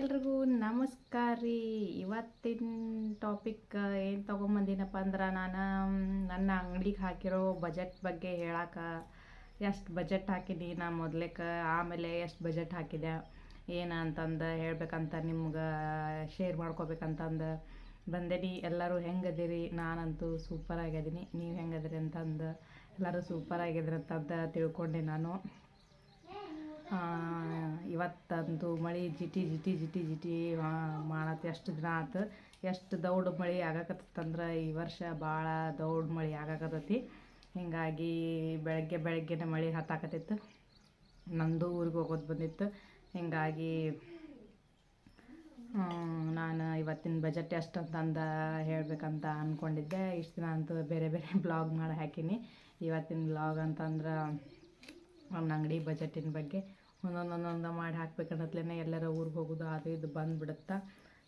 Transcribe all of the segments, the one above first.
ಎಲ್ರಿಗೂ ನಮಸ್ಕಾರ ರೀ. ಇವತ್ತಿನ ಟಾಪಿಕ್ ಏನು ತೊಗೊಂಬಂದಿನಪ್ಪ ಅಂದ್ರೆ ನಾನು ನನ್ನ ಅಂಗಡಿಗೆ ಹಾಕಿರೋ ಬಜೆಟ್ ಬಗ್ಗೆ ಹೇಳಕ್ಕೆ ಎಷ್ಟು ಬಜೆಟ್ ಹಾಕಿದ್ದಿ ನಾ ಮೊದ್ಲೇಕ, ಆಮೇಲೆ ಎಷ್ಟು ಬಜೆಟ್ ಹಾಕಿದೆ, ಏನು ಅಂತಂದು ಹೇಳ್ಬೇಕಂತ ನಿಮ್ಗೆ ಶೇರ್ ಮಾಡ್ಕೋಬೇಕಂತಂದು ಬಂದೇನಿ. ಎಲ್ಲರೂ ಹೆಂಗದಿರಿ? ನಾನಂತೂ ಸೂಪರ್ ಆಗಿದ್ದೀನಿ ನೀವು ಹೆಂಗದಿರಿ ಅಂತಂದು ಎಲ್ಲರೂ ಸೂಪರ್ ಆಗಿದ್ರಿ ಅಂತಂದು ತಿಳ್ಕೊಂಡೆ ನಾನು. ಇವತ್ತಂತೂ ಮಳೆ ಜಿಟಿ ಜಿಟಿ ಜಿಟಿ ಜಿಟಿ ಮಾಡತ್ತೆ, ಎಷ್ಟು ದಿನ ಆತು, ಎಷ್ಟು ದೌಡ್ ಮಳೆ ಆಗಾಕತ್ತಂದ್ರೆ ಈ ವರ್ಷ ಭಾಳ ದೌಡ್ ಮಳೆ ಆಗಾಕತ್ತೈತಿ. ಹೀಗಾಗಿ ಬೆಳಗ್ಗೆ ಬೆಳಗ್ಗೆನೆ ಮಳೆ ಹತ್ತಾಕತ್ತಿತ್ತು ನಂದು ಊರಿಗೆ ಹೋಗೋದು ಬಂದಿತ್ತು. ಹೀಗಾಗಿ ನಾನು ಇವತ್ತಿನ ಬಜೆಟ್ ಎಷ್ಟು ಅಂತಂದು ಹೇಳಬೇಕಂತ ಅಂದ್ಕೊಂಡಿದ್ದೆ ಇಷ್ಟು ದಿನ ಅಂತೂ ಬೇರೆ ಬೇರೆ ಬ್ಲಾಗ್ ಮಾಡಿ ಹಾಕೀನಿ. ಇವತ್ತಿನ ಬ್ಲಾಗ್ ಅಂತಂದ್ರೆ ನನ್ನ ಅಂಗಡಿ ಬಜೆಟಿನ ಬಗ್ಗೆ. ಒಂದೊಂದು ಒಂದೊಂದು ಮಾಡಿ ಹಾಕ್ಬೇಕನ್ನತ್ಲೇ ಎಲ್ಲರ ಊರಿಗೆ ಹೋಗೋದು ಅದು ಇದು ಬಂದ್ಬಿಡುತ್ತೆ.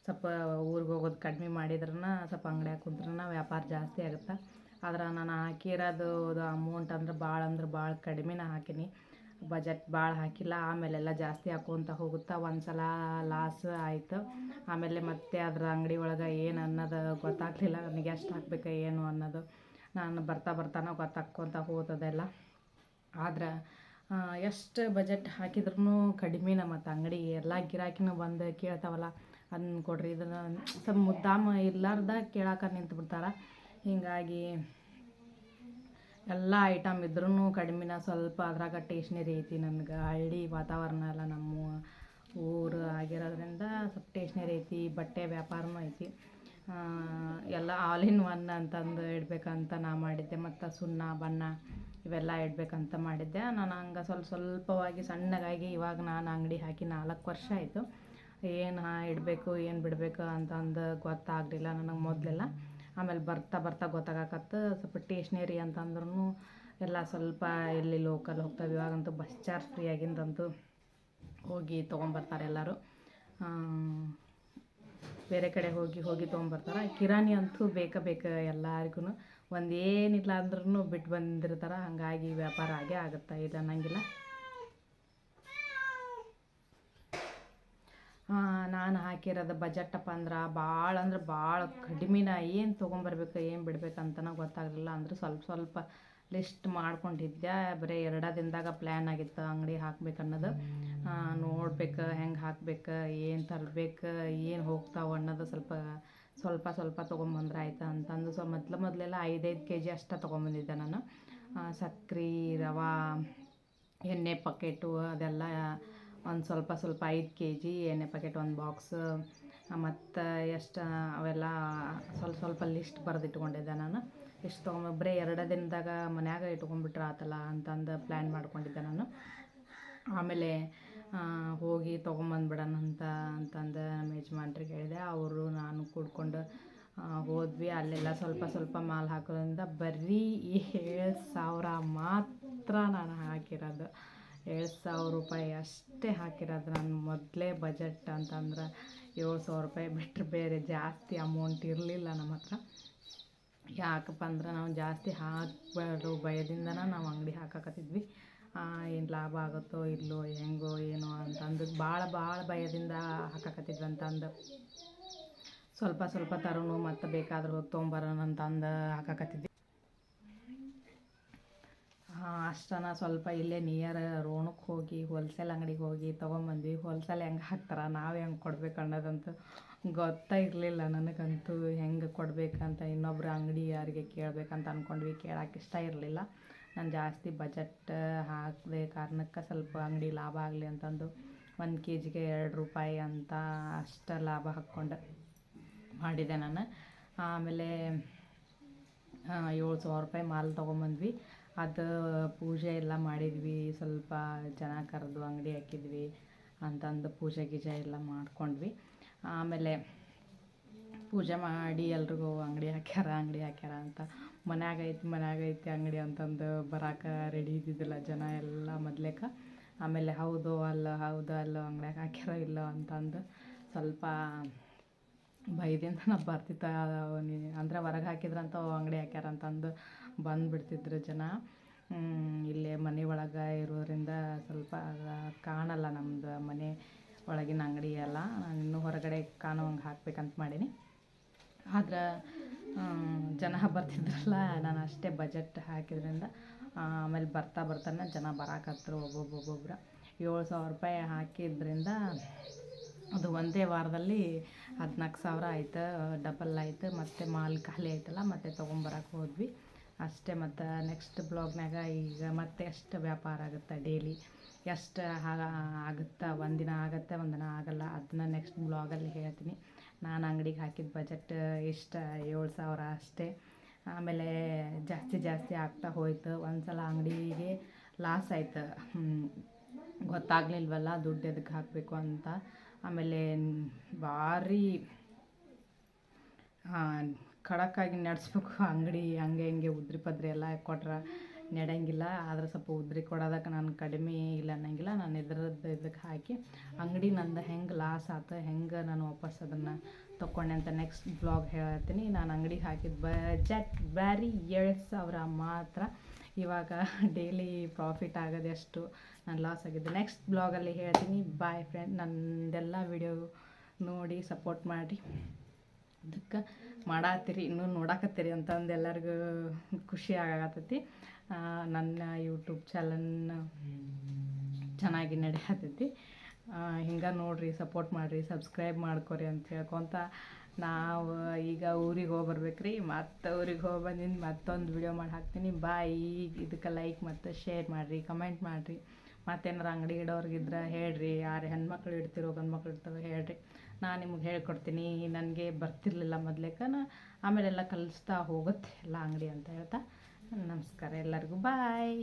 ಸ್ವಲ್ಪ ಊರಿಗೆ ಹೋಗೋದು ಕಡಿಮೆ ಮಾಡಿದ್ರನ ಸ್ವಲ್ಪ ಅಂಗಡಿಯಾಗ ಕುಂತ್ರನ ವ್ಯಾಪಾರ ಜಾಸ್ತಿ ಆಗುತ್ತೆ. ಆದ್ರೆ ನಾನು ಹಾಕಿರೋದು ಅಮೌಂಟ್ ಅಂದ್ರೆ ಭಾಳ ಅಂದ್ರೆ ಭಾಳ ಕಡಿಮೆನ ಹಾಕೀನಿ. ಬಜೆಟ್ ಭಾಳ ಹಾಕಿಲ್ಲ, ಆಮೇಲೆಲ್ಲ ಜಾಸ್ತಿ ಹಾಕೋಂತ ಹೋಗುತ್ತಾ. ಒಂದು ಸಲ ಲಾಸ್ ಆಯಿತು. ಆಮೇಲೆ ಮತ್ತೆ ಅದರ ಅಂಗಡಿ ಒಳಗೆ ಏನು ಅನ್ನೋದು ಗೊತ್ತಾಗ್ಲಿಲ್ಲ, ನನಗೆ ಎಷ್ಟು ಹಾಕ್ಬೇಕು ಏನು ಅನ್ನೋದು. ನಾನು ಬರ್ತಾ ಬರ್ತಾನೆ ಗೊತ್ತಾಕ್ಕೊತ ಹೋದದೆಲ್ಲ. ಆದ್ರೆ ಎಷ್ಟು ಬಜೆಟ್ ಹಾಕಿದ್ರೂ ನಮ್ಮ ಮತ್ತು ಅಂಗಡಿ ಎಲ್ಲ ಗಿರಾಕಿನೂ ಬಂದು ಕೇಳ್ತಾವಲ್ಲ ಅದನ್ನ ಕೊಡ್ರಿ, ಇದನ್ನು ಸ್ವಲ್ಪ ಮುದ್ದಾಮ ಇರ್ಲಾರ್ದ ಕೇಳಾಕ ನಿಂತು ಬಿಡ್ತಾರೆ ಹೀಗಾಗಿ ಎಲ್ಲ ಐಟಮ್ ಇದ್ರೂ ಕಡಿಮೆನ ಸ್ವಲ್ಪ ಅದ್ರಾಗ ಟೇಸ್ಟ್ನೇ ಐತಿ ನನಗೆ, ಹಳ್ಳಿ ವಾತಾವರಣ ಎಲ್ಲ ನಮ್ಮ ಊರು ಆಗಿರೋದ್ರಿಂದ ಸ್ವಲ್ಪ ಟೇಸ್ಟ್ನೇ ಐತಿ, ಬಟ್ಟೆ ವ್ಯಾಪಾರನೂ ಐತಿ. ಎಲ್ಲ ಆಲ್ ಇನ್ ಒನ್ ಅಂತಂದು ಇಡಬೇಕಂತ ನಾ ಮಾಡಿದ್ದೆ, ಮತ್ತು ಸುಣ್ಣ, ಬಣ್ಣ. ಇವೆಲ್ಲ ಇಡಬೇಕಂತ ಮಾಡಿದ್ದೆ. ನಾನು ಹಂಗೆ ಸ್ವಲ್ಪ ಸ್ವಲ್ಪವಾಗಿ ಸಣ್ಣಗಾಗಿ ಇವಾಗ ನಾನು ಅಂಗಡಿ ಹಾಕಿ ನಾಲ್ಕು ವರ್ಷ ಆಯಿತು. ಏನು ಇಡಬೇಕು, ಏನು ಬಿಡಬೇಕು ಅಂತಂದು ಗೊತ್ತಾಗಲಿಲ್ಲ ನನಗೆ ಮೊದಲೆಲ್ಲ. ಆಮೇಲೆ ಬರ್ತಾ ಬರ್ತಾ ಗೊತ್ತಾಗಕತ್ತು ಸ್ವಲ್ಪ ಟೇಷ್ನರಿ ಅಂತಂದ್ರೂ ಎಲ್ಲ ಸ್ವಲ್ಪ ಇಲ್ಲಿ ಲೋಕಲ್ ಹೋಗ್ತಾವೆ. ಇವಾಗಂತೂ ಬಸ್ ಚಾರ್ಜ್ ಫ್ರೀ ಆಗಿಂದಂತೂ ಹೋಗಿ ತೊಗೊಂಬರ್ತಾರೆ ಎಲ್ಲರೂ. ಬೇರೆ ಕಡೆ ಹೋಗಿ ಹೋಗಿ ತೊಗೊಂಬರ್ತಾರೆ. ಕಿರಾಣಿ ಅಂತೂ ಬೇಕೇ ಬೇಕು ಎಲ್ಲರಿಗೂ ಒಂದು ಏನಿಲ್ಲ ಅಂದ್ರೂ ಬಿಟ್ಟು ಬಂದಿರ್ತಾರೆ, ಹಾಗಾಗಿ ವ್ಯಾಪಾರ ಆಗೇ ಆಗುತ್ತೆ ಇದು ಅನ್ನಂಗಿಲ್ಲ. ನಾನು ಹಾಕಿರೋದು ಬಜೆಟಪ್ಪ ಅಂದ್ರೆ ಭಾಳ ಅಂದ್ರೆ ಭಾಳ ಕಡಿಮೆನ ಏನು ತೊಗೊಂಬರ್ಬೇಕು ಏನು ಬಿಡ್ಬೇಕಂತನ ಗೊತ್ತಾಗಲಿಲ್ಲ ಅಂದ್ರೆ ಸ್ವಲ್ಪ ಸ್ವಲ್ಪ ಲಿಸ್ಟ್ ಮಾಡ್ಕೊಂಡಿದ್ದೆ ಬರೀ ಎರಡ ದಿನದಾಗ ಪ್ಲ್ಯಾನ್ ಆಗಿತ್ತು ಅಂಗಡಿ ಹಾಕ್ಬೇಕು ಅನ್ನೋದು. ನೋಡ್ಬೇಕು, ಹೆಂಗೆ ಹಾಕ್ಬೇಕು, ಏನು ತರಬೇಕು, ಏನು ಹೋಗ್ತಾವೆ ಅನ್ನೋದು ಸ್ವಲ್ಪ ಸ್ವಲ್ಪ ಸ್ವಲ್ಪ ತೊಗೊಂಬಂದ್ರೆ ಆಯ್ತು ಅಂತಂದು. ಸೊ ಮೊದ್ಲು ಮೊದಲೆಲ್ಲ ಐದೈದು ಕೆ ಜಿ ಅಷ್ಟೇ ತೊಗೊಂಬಂದಿದ್ದೆ ನಾನು. ಸಕ್ರೆ, ರವೆ, ಎಣ್ಣೆ ಪಕೆಟು ಅದೆಲ್ಲ ಒಂದು ಸ್ವಲ್ಪ ಸ್ವಲ್ಪ ಐದು ಕೆ ಜಿ ಎಣ್ಣೆ ಪ್ಯಾಕೆಟ್ ಒಂದು ಬಾಕ್ಸ್ ಮತ್ತು ಎಷ್ಟು ಅವೆಲ್ಲ ಸ್ವಲ್ಪ ಸ್ವಲ್ಪ ಲಿಸ್ಟ್ ಬರೆದಿಟ್ಕೊಂಡಿದ್ದೆ ನಾನು. ಇಷ್ಟು ತೊಗೊಂಡು ಬರೀ ಎರಡು ದಿನದಾಗ ಮನ್ಯಾಗ ಇಟ್ಕೊಂಡ್ಬಿಟ್ರೆ ಆತಲ್ಲ ಅಂತಂದು ಪ್ಲ್ಯಾನ್ ಮಾಡ್ಕೊಂಡಿದ್ದೆ ನಾನು. ಆಮೇಲೆ ಹೋಗಿ ತೊಗೊಂಬಂದ್ಬಿಡೋಣ ಅಂತ ಅಂತಂದು ನಮ್ಮ ಯಜಮಾನ್ರಿಗೆ ಹೇಳಿದೆ. ಅವರು ನಾನು ಕೂಡ್ಕೊಂಡು ಹೋದ್ವಿ. ಅಲ್ಲೆಲ್ಲ ಸ್ವಲ್ಪ ಸ್ವಲ್ಪ ಮಾಲ್ ಹಾಕೋದ್ರಿಂದ ಬರೀ ಏಳು ಸಾವಿರ ಮಾತ್ರ ನಾನು ಹಾಕಿರೋದು. ಏಳು ಸಾವಿರ ರೂಪಾಯಿ ಅಷ್ಟೇ ಹಾಕಿರೋದು ನಾನು ಮೊದಲೇ ಬಜೆಟ್ ಅಂತಂದ್ರೆ ಏಳು ಸಾವಿರ ರೂಪಾಯಿ ಬಿಟ್ಟರೆ ಬೇರೆ ಜಾಸ್ತಿ ಅಮೌಂಟ್ ಇರಲಿಲ್ಲ ನಮ್ಮ ಹತ್ರ. ಯಾಕಪ್ಪ ಅಂದ್ರೆ ನಾವು ಜಾಸ್ತಿ ಹಾಕಬಾರ್ದು. ಭಯದಿಂದನೇ ನಾವು ಅಂಗಡಿ ಹಾಕಕತ್ತಿದ್ವಿ. ಏನು ಲಾಭ ಆಗುತ್ತೋ ಇಲ್ಲೋ ಹೆಂಗೋ ಏನೋ ಅಂತಂದು ಭಾಳ ಭಾಳ ಭಯದಿಂದ ಹಾಕಕತ್ತಿದ್ವಿ ಅಂತಂದು. ಸ್ವಲ್ಪ ಸ್ವಲ್ಪ ತರೋಣ ಮತ್ತು ಬೇಕಾದರೂ ತೊಗೊಂಬರೋಣ ಅಂತಂದು ಹಾಕಕತ್ತಿದ್ವಿ. ಅಷ್ಟನ ಸ್ವಲ್ಪ ಇಲ್ಲೇ ನಿಯರ್ ರೋಣಕ್ಕೆ ಹೋಗಿ ಹೋಲ್ಸೇಲ್ ಅಂಗಡಿಗೆ ಹೋಗಿ ತೊಗೊಂಬಂದ್ವಿ. ಹೋಲ್ಸೇಲ್ ಹೆಂಗೆ ಹಾಕ್ತಾರೆ, ನಾವು ಹೆಂಗೆ ಕೊಡ್ಬೇಕು ಅನ್ನೋದಂತೂ ಗೊತ್ತೇ ಇರಲಿಲ್ಲ ನನಗಂತೂ ಹೆಂಗೆ ಕೊಡಬೇಕಂತ, ಇನ್ನೊಬ್ರು ಅಂಗಡಿ ಯಾರಿಗೆ ಕೇಳಬೇಕಂತ ಅಂದ್ಕೊಂಡ್ವಿ ಕೇಳೋಕೆ ಇಷ್ಟ ಇರಲಿಲ್ಲ. ನಾನು ಜಾಸ್ತಿ ಬಜೆಟ್ ಹಾಕಿದೆ ಕಾರಣಕ್ಕೆ ಸ್ವಲ್ಪ ಅಂಗಡಿ ಲಾಭ ಆಗಲಿ ಅಂತಂದು ಒಂದು ಕೆ ಜಿಗೆ ಎರಡು ರೂಪಾಯಿ ಅಂತ ಅಷ್ಟು ಲಾಭ ಹಾಕ್ಕೊಂಡು ಮಾಡಿದೆ ನಾನು. ಆಮೇಲೆ ಏಳು ಸಾವಿರ ರೂಪಾಯಿ ಮಾಲ್ ತೊಗೊಂಬಂದ್ವಿ. ಅದು ಪೂಜೆ ಎಲ್ಲ ಮಾಡಿದ್ವಿ, ಸ್ವಲ್ಪ ಜನ ಕರೆದು ಅಂಗಡಿ ಹಾಕಿದ್ವಿ ಅಂತಂದು ಪೂಜೆ ಗೀಜೆ ಎಲ್ಲ ಮಾಡ್ಕೊಂಡ್ವಿ. ಆಮೇಲೆ ಪೂಜೆ ಮಾಡಿ ಎಲ್ರಿಗೂ ಅಂಗಡಿ ಹಾಕ್ಯಾರ ಅಂಗಡಿ ಹಾಕ್ಯಾರ ಅಂತ. ಮನ್ಯಾಗ ಐತಿ ಮನ್ಯಾಗ ಐತಿ ಅಂಗಡಿ ಅಂತಂದು ಬರಾಕ ರೆಡಿ ಇದ್ದಿದ್ದಿಲ್ಲ ಜನ ಎಲ್ಲ ಮೊದ್ಲೇಕ. ಆಮೇಲೆ ಹೌದು, ಅಲ್ಲ ಹೌದು, ಅಲ್ಲ, ಅಂಗಡ್ಯಾಗ ಹಾಕ್ಯಾರ, ಇಲ್ಲ ಅಂತಂದು ಸ್ವಲ್ಪ ಭಯದಿಂದ ನಾವು ಬರ್ತಿತ್ತ ಅಂದರೆ ಹೊರಗೆ ಹಾಕಿದ್ರಂತ ಅಂಗಡಿ ಹಾಕ್ಯಾರ ಅಂತಂದು ಬಂದುಬಿಡ್ತಿದ್ರು ಜನ. ಇಲ್ಲೇ ಮನೆ ಒಳಗೆ ಇರೋದ್ರಿಂದ ಸ್ವಲ್ಪ ಕಾಣಲ್ಲ ನಮ್ಮದು ಮನೆ. ಒಳಗಿನ ಅಂಗಡಿ ಎಲ್ಲ. ನಾನು ಇನ್ನೂ ಹೊರಗಡೆ ಕಾಣುವಂಗೆ ಹಾಕ್ಬೇಕಂತ ಮಾಡೀನಿ. ಆದ್ರೆ ಜನ ಬರ್ತಿದ್ರಲ್ಲ, ನಾನು ಅಷ್ಟೇ ಬಜೆಟ್ ಹಾಕಿದ್ರಿಂದ ಆಮೇಲೆ ಬರ್ತಾ ಬರ್ತಾನೆ ಜನ ಬರಾಕತ್ರು ಒಬ್ಬೊಬ್ಬೊಬ್ಬೊಬ್ರು. ಏಳು ಸಾವಿರ ರೂಪಾಯಿ ಹಾಕಿದ್ರಿಂದ ಅದು ಒಂದೇ ವಾರದಲ್ಲಿ ಹದಿನಾಲ್ಕು ಸಾವಿರ ಆಯ್ತು, ಡಬಲ್ ಆಯ್ತು, ಮತ್ತು ಮಾಲ್ ಖಾಲಿ ಆಯ್ತಲ್ಲ, ಮತ್ತೆ ತೊಗೊಂಬರಕ್ಕೆ ಹೋದ್ವಿ. ಅಷ್ಟೇ ಮತ್ತು ನೆಕ್ಸ್ಟ್ ಬ್ಲಾಗ್ನಾಗ ಈಗ ಮತ್ತೆ ಎಷ್ಟು ವ್ಯಾಪಾರ ಆಗುತ್ತೆ ಡೈಲಿ ಎಷ್ಟು ಆಗುತ್ತಾ? ಒಂದಿನ ಆಗುತ್ತೆ, ಒಂದಿನ ಆಗಲ್ಲ. ಅದನ್ನ ನೆಕ್ಸ್ಟ್ ಬ್ಲಾಗಲ್ಲಿ ಹೇಳ್ತೀನಿ. ನಾನು ಅಂಗಡಿಗೆ ಹಾಕಿದ ಬಜೆಟ್ ಇಷ್ಟ ಏಳು ಸಾವಿರ ಅಷ್ಟೇ. ಆಮೇಲೆ ಜಾಸ್ತಿ ಜಾಸ್ತಿ ಆಗ್ತಾ ಹೋಯ್ತು. ಒಂದು ಸಲ ಅಂಗಡಿಗೆ ಲಾಸ್ ಆಯ್ತು. ಗೊತ್ತಾಗ್ಲಿಲ್ವಲ್ಲ? ದುಡ್ಡು ಎದಕ್ಕೆ ಹಾಕಬೇಕು ಅಂತ. ಆಮೇಲೆ ಭಾರಿ ಖಡಕ್ಕಾಗಿ ನಡೆಸ್ಬೇಕು. ಅಂಗಡಿ ಹಂಗೆ ಹಿಂಗೆ ಉದ್ರಿ ಪದ್ರಿ ಎಲ್ಲ ಕೊಟ್ರೆ. ನಡೆಯಂಗಿಲ್ಲ ಆದ್ರೆ ಸ್ವಲ್ಪ ಉದ್ರಿ ಕೊಡೋದಕ್ಕೆ ನಾನು ಕಡಿಮೆ ಇಲ್ಲ ಅನ್ನಂಗಿಲ್ಲ. ನಾನು ಇದ್ರದ್ದು ಇದಕ್ಕೆ ಹಾಕಿ ಅಂಗಡಿ ನಂದು ಹೆಂಗೆ ಲಾಸ್ ಆಯ್ತು ಹೆಂಗೆ ನಾನು ವಾಪಸ್ ಅದನ್ನು ತೊಗೊಂಡೆ ಅಂತ ನೆಕ್ಸ್ಟ್ ಬ್ಲಾಗ್ ಹೇಳ್ತೀನಿ. ನಾನು ಅಂಗಡಿಗೆ ಹಾಕಿದ ಬಜೆಟ್ ಬ್ಯಾರಿ ಏಳು ಸಾವಿರ ಮಾತ್ರ. ಇವಾಗ ಡೈಲಿ ಪ್ರಾಫಿಟ್ ಆಗೋದು ಎಷ್ಟು ನಾನು ಲಾಸ್ ಆಗಿದ್ದೆ. ನೆಕ್ಸ್ಟ್ ಬ್ಲಾಗಲ್ಲಿ ಹೇಳ್ತೀನಿ. ಬಾಯ್ ಫ್ರೆಂಡ್ ನಂದೆಲ್ಲ ವಿಡಿಯೋ ನೋಡಿ ಸಪೋರ್ಟ್ ಮಾಡಿ ಅದಕ್ಕೆ ಮಾಡಾತ್ತೀರಿ, ಇನ್ನೂ ನೋಡಾಕತ್ತೀರಿ ಅಂತಂದು ಎಲ್ಲರಿಗೂ ಖುಷಿ ಆಗತ್ತೈತಿ ನನ್ನ ಯೂಟ್ಯೂಬ್ ಚಾನಲ್ ಚೆನ್ನಾಗಿ ನಡೆಯತ್ತೈತಿ ಹಿಂಗೆ ನೋಡಿರಿ ಸಪೋರ್ಟ್ ಮಾಡಿರಿ ಸಬ್ಸ್ಕ್ರೈಬ್ ಮಾಡ್ಕೊರಿ ಅಂತ ಹೇಳ್ಕೊತ ನಾವು ಈಗ ಊರಿಗೆ ಹೋಗಿ ರೀ ಮತ್ತು ಊರಿಗೆ ಹೋಗಿ ಬಂದಿಂದ ಮತ್ತೊಂದು ವಿಡಿಯೋ ಮಾಡಿ ಹಾಕ್ತೀನಿ. ಬಾಯ್ ಇದಕ್ಕೆ ಲೈಕ್ ಮತ್ತು ಶೇರ್ ಮಾಡಿರಿ ಕಮೆಂಟ್ ಮಾಡಿರಿ. ಮತ್ತೇನಾರು ಅಂಗಡಿ ಇಡೋರ್ಗಿದ್ರೆ ಹೇಳ್ರಿ, ಯಾರು ಹೆಣ್ಮಕ್ಳು ಇಡ್ತಿರೋ ಗಂಡು ಮಕ್ಳು ಇಡ್ತಾವೆ ಹೇಳ್ರಿ. ನಾನು ನಿಮ್ಗೆ ಹೇಳ್ಕೊಡ್ತೀನಿ, ನನಗೆ ಬರ್ತಿರ್ಲಿಲ್ಲ ಮೊದ್ಲೇಕನ, ಆಮೇಲೆಲ್ಲ ಕಲಿಸ್ತಾ ಹೋಗುತ್ತೆ ಎಲ್ಲ ಅಂಗಡಿ ಅಂತ ಹೇಳ್ತಾ, ನಮಸ್ಕಾರ ಎಲ್ಲರಿಗೂ, ಬಾಯ್.